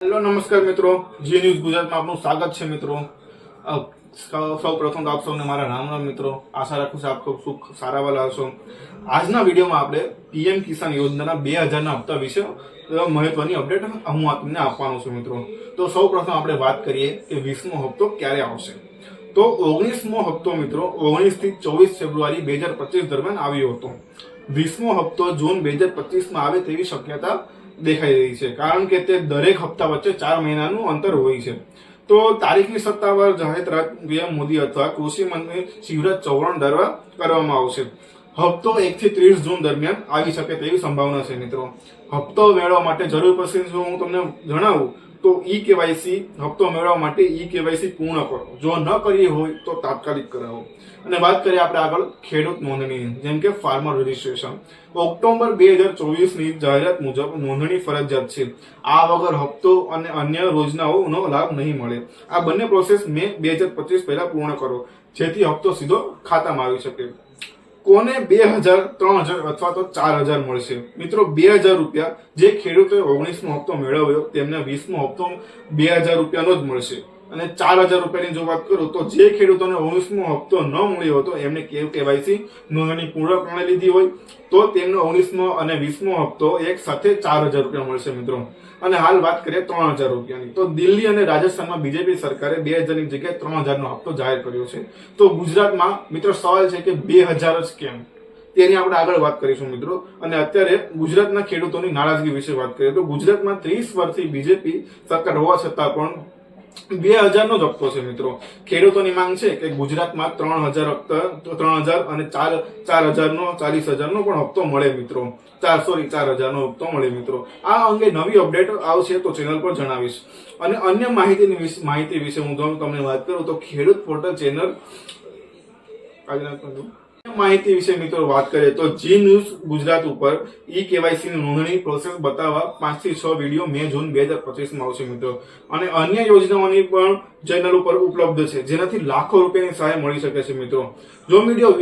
Hello, નમસ્કાર મિત્રો. જે ન્યૂઝ ગુજરાતમાં આપનું સ્વાગત છે મિત્રો. સૌ પ્રથમ તો આપ સૌને મારા રામ રામ મિત્રો. આશા રાખું છું આપ સૌ સુખ સારા વાલા હશો. આજના વિડીયોમાં આપણે પીએમ કિસાન યોજનાના બે હજારના હપ્તા વિશે મહત્વની અપડેટ હું આપને આપવાનો છું મિત્રો. તો સૌ પ્રથમ આપણે વાત કરીએ કે વીસમો હપ્તો ક્યારે આવશે. તો ઓગણીસમો હપ્તો મિત્રો, ઓગણીસથી ચોવીસ ફેબ્રુઆરી બે હજાર પચીસ દરમિયાન આવ્યો હતો. વીસમો હપ્તો જૂન બે હજાર પચીસમાં આવે તેવી શક્યતા દેખાઈ રહી છે. કારણ કે તે દરેક હપ્તા વચ્ચે ચાર મહિનાનું અંતર હોય છે. તો તારીખની સત્તાવાર જાહેરાત પીએમ મોદી અથવા કૃષિ મંત્રી શિવરાજ ચૌહાણ દ્વારા કરવામાં આવશે. હપ્તો એકથી ત્રીસ જૂન દરમિયાન આવી શકે તેવી સંભાવના છે, મિત્રો. હપ્તો મેળવવા માટે જરૂર પડશે જો હું તમને જણાવું, તો ઈ કેવાયસી હપ્તો મેળવવા માટે ઈ કેવાયસી પૂર્ણ કરો. જો ન કરી હોય, તો તાત્કાલિક કરાવો. અને વાત કરીએ આપણે આગળ ખેડૂત નોંધણી જેમ કે ફાર્મર રજીસ્ટ્રેશન ઓક્ટોબર બે હજાર ચોવીસની જાહેરાત મુજબ નોંધણી ફરજિયાત છે. આ વગર હપ્તો અને અન્ય યોજનાઓનો લાભ નહીં મળે. આ બંને પ્રોસેસ મે બે હજાર પચીસ પહેલા પૂર્ણ કરો, જેથી હપ્તો સીધો ખાતામાં આવી શકે. કોને બે હજાર, ત્રણ હજાર અથવા તો ચાર હજાર મળશે? મિત્રો, બે હજાર રૂપિયા જે ખેડૂતોએ ઓગણીસમો હપ્તો મેળવ્યો, તેમને વીસમો હપ્તો બે હજાર રૂપિયાનો જ મળશે. અને ચાર હજાર રૂપિયાની જો વાત કરું તો જે ખેડૂતોને ઓગણીસમો હપ્તો ન મળ્યો હતો, એમને કેવાયસી નોંધણી પૂર્ણ કરી લીધી હોય, તો તેમનો ઓગણીસમો અને વીસમો હપ્તો એક સાથે ચાર હજાર રૂપિયા મળશે મિત્રો. અને હાલ વાત કરીએ ત્રણ હજાર રૂપિયાની. તો દિલ્હી અને રાજસ્થાનમાં બીજેપી સરકારે બે હજારની જગ્યાએ ત્રણ હજારનો હપ્તો જાહેર કર્યો છે. તો ગુજરાતમાં મિત્રો સવાલ છે કે બે હજાર જ કેમ? તેની આપણે આગળ વાત કરીશું મિત્રો. અને અત્યારે ગુજરાતના ખેડૂતોની નારાજગી વિશે વાત કરીએ તો ગુજરાતમાં ત્રીસ વર્ષથી બીજેપી સરકાર હોવા છતાં પણ બે હજારનો જ હપ્તો છે મિત્રો. ખેડૂતોની માંગ છે કે ગુજરાતમાં ત્રણ હજાર હપ્તા, ત્રણ હજાર અને ચાર ચાર હજારનો, ચાલીસ હજારનો પણ હપ્તો મળે મિત્રો. ચાર, સોરી, ચાર હજારનો હપ્તો મળે મિત્રો. આ અંગે નવી અપડેટ આવશે તો ચેનલ પર જણાવીશ. અને અન્ય માહિતીની માહિતી વિશે હું તમને વાત કરું તો ખેડૂત પોર્ટલ ચેનલ માહિતી વિશે મિત્રો વાત કરીએ તો જી ન્યૂઝ ગુજરાત ઉપર ઈ કેવાયસી નોંધણી પ્રોસેસ બતાવવા પાંચથી છ વીડિયો મે જૂન બે હજાર પચીસમાં આવશે મિત્રો. અને અન્ય યોજનાઓની પણ ચેનલ ઉપર ઉપલબ્ધ છે, જેનાથી લાખો રૂપિયાની સહાય મળી શકે છે મિત્રો. જો વીડિયો